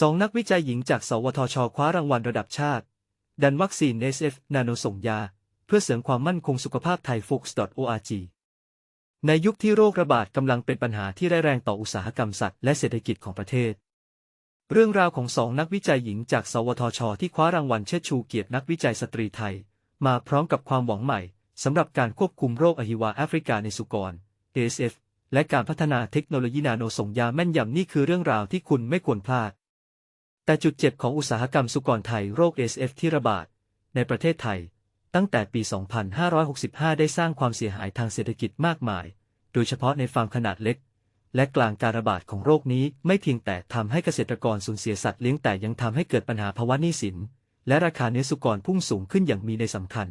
สองนักวิจัยหญิงจาก สวทช คว้ารางวัลระดับชาติ ดันวัคซีน SF นาโนส่งยา เพื่อเสริมความมั่นคงสุขภาพไทย fox.org ในยุคที่โรคระบาดกำลังเป็นปัญหาที่ร้ายแรงต่ออุตสาหกรรมสัตว์และเศรษฐกิจของประเทศ เรื่องราวของสองนักวิจัยหญิงจาก สวทช ที่คว้ารางวัลเชิดชูเกียรตินักวิจัยสตรีไทย มาพร้อมกับความหวังใหม่สำหรับการควบคุมโรคอหิวาแอฟริกาในสุกร ASF และการพัฒนาเทคโนโลยีนาโนส่งยาแม่นยำนี่คือเรื่องราวที่คุณไม่ควรพลาด แต่จุดเจ็บของอุตสาหกรรมสุกรไทยโรค SF ที่ระบาด ในประเทศไทย ตั้งแต่ปี 2565 ได้สร้างความเสียหายทางเศรษฐกิจมากมาย โดยเฉพาะในฟาร์มขนาดเล็ก และกลางการระบาดของโรคนี้ไม่เพียงแต่ทำให้เกษตรกรสูญเสียสัตว์เลี้ยงแต่ยังทำให้เกิดปัญหาภาวะหนี้สิน และราคาเนื้อสุกรพุ่งสูงขึ้นอย่างมีในสำคัญ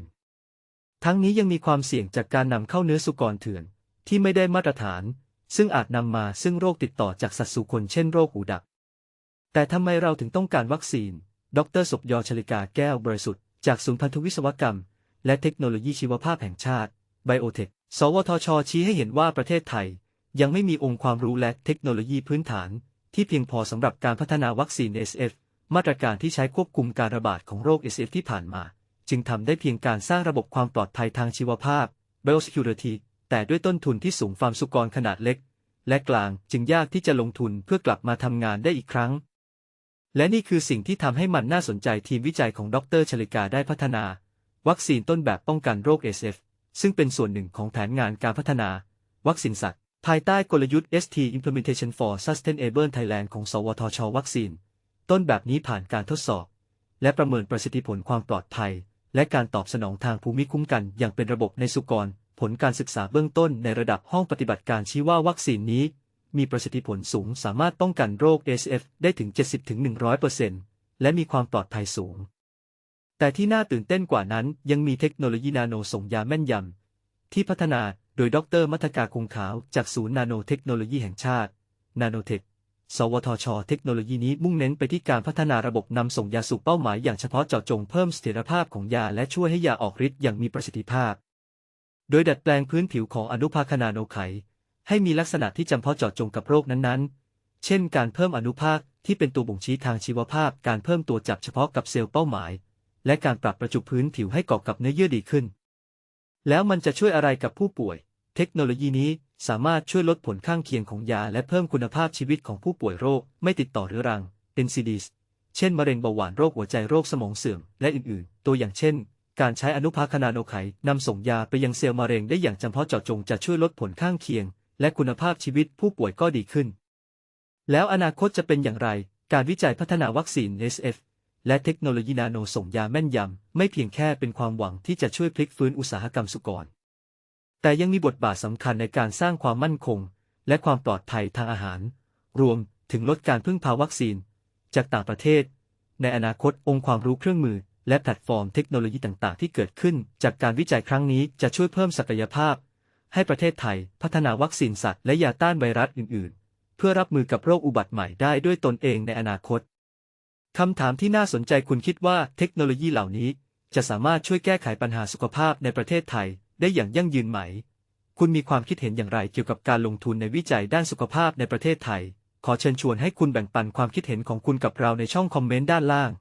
ทั้งนี้ยังมีความเสี่ยงจากการนำเข้าเนื้อสุกรเถื่อน ที่ไม่ได้มาตรฐาน ซึ่งอาจนำมาซึ่งโรคติดต่อจากสัตว์สู่คนเช่นโรคหูดับ แต่ทำไมเราถึงต้องการวัคซีน ดรศพยชลิกาแก้วบริสุทธิ์ จากศูนย์พันธุวิศวกรรม และเทคโนโลยีชีวภาพแห่งชาติ ไบโอเทค สวทช ชี้ให้เห็นว่าประเทศไทย ยังไม่มีองค์ความรู้และเทคโนโลยีพื้นฐาน ที่เพียงพอสำหรับการพัฒนาวัคซีน SF มาตรการที่ใช้ควบคุมการระบาดของโรค SF ที่ผ่านมา จึงทำได้เพียงการสร้างระบบความปลอดภัยทางชีวภาพ biosecurity แต่ด้วยต้นทุนที่สูงฟาร์มสุกรขนาดเล็ก และกลางจึงยากที่จะลงทุนเพื่อกลับมาทำงานได้อีกครั้ง และนี่คือสิ่งที่ทำให้มันน่าสนใจทีมวิจัยของดรชลิกาได้พัฒนา วัคซีนต้นแบบป้องกันโรค SF ซึ่งเป็นส่วนหนึ่งของแผนงานการพัฒนา วัคซีนสัตว์ ภายใต้กลยุทธ์ ST Implementation for Sustainable Thailand ของ สวทช วัคซีน ต้นแบบนี้ผ่านการทดสอบ และประเมินประสิทธิผลความปลอดภัย และการตอบสนองทางภูมิคุ้มกันอย่างเป็นระบบในสุกร ผลการศึกษาเบื้องต้นในระดับห้องปฏิบัติการชี้ว่าวัคซีนนี้ มีประสิทธิผลสูงสามารถป้องกันโรค SF ได้ถึง 70-100%และมีความปลอดภัยสูง แต่ที่น่าตื่นเต้นกว่านั้นยังมีเทคโนโลยีนาโนส่งยาแม่นยำ ที่พัฒนาโดยดรมัทกาคงขาวจากศูนย์นาโนเทคโนโลยีแห่งชาติ นาโนเทค สวทช เทคโนโลยีนี้มุ่งเน้นไปที่การพัฒนาระบบนำส่งยาสู่เป้าหมายอย่างเฉพาะเจาะจงเพิ่มเสถียรภาพของยาและช่วยให้ยาออกฤทธิ์อย่างมีประสิทธิภาพ โดยดัดแปลงพื้นผิวของอนุภาคนาโนไข ให้มีลักษณะที่จำเพาะเจาะจงกับโรคนั้นๆ เช่น การเพิ่มอนุภาคที่เป็นตัวบ่งชี้ทางชีวภาพ การเพิ่มตัวจับเฉพาะกับเซลล์เป้าหมาย และการปรับประจุพื้นผิวให้เกาะกับเนื้อเยื่อดีขึ้น แล้วมันจะช่วยอะไรกับผู้ป่วย เทคโนโลยีนี้สามารถช่วยลดผลข้างเคียงของยา และเพิ่มคุณภาพชีวิตของผู้ป่วยโรคไม่ติดต่อเรื้อรัง NCDs เช่น มะเร็งเบาหวานโรคหัวใจโรคสมองเสื่อม และอื่นๆ ตัวอย่างเช่น การใช้อนุภาคนาโนไขนำส่งยาไปยังเซลล์มะเร็งได้อย่างจำเพาะเจาะจงจะช่วยลดผลข้างเคียง และคุณภาพชีวิตผู้ป่วยก็ดีขึ้น แล้วอนาคตจะเป็นอย่างไร การวิจัยพัฒนาวัคซีน SF และเทคโนโลยีนาโนส่งยาแม่นยำ ไม่เพียงแค่เป็นความหวังที่จะช่วยพลิกฟื้นอุตสาหกรรมสุกร แต่ยังมีบทบาทสำคัญในการสร้างความมั่นคง และความปลอดภัยทางอาหาร รวมถึงลดการพึ่งพาวัคซีน จากต่างประเทศ ในอนาคตองค์ความรู้เครื่องมือ และแพลตฟอร์มเทคโนโลยีต่างๆ ที่เกิดขึ้น จากการวิจัยครั้งนี้จะช่วยเพิ่มศักยภาพ ให้ประเทศไทยพัฒนาวัคซีนสัตว์และยาต้านไวรัสอื่น ๆ เพื่อรับมือกับโรคอุบัติใหม่ได้ด้วยตนเองในอนาคตคำถามที่น่าสนใจคุณคิดว่าเทคโนโลยีเหล่านี้ จะสามารถช่วยแก้ไขปัญหาสุขภาพในประเทศไทยได้อย่างยั่งยืนไหม คุณมีความคิดเห็นอย่างไรเกี่ยวกับการลงทุนในวิจัยด้านสุขภาพในประเทศไทย ขอเชิญชวนให้คุณแบ่งปันความคิดเห็นของคุณกับเราในช่องคอมเมนต์ด้านล่าง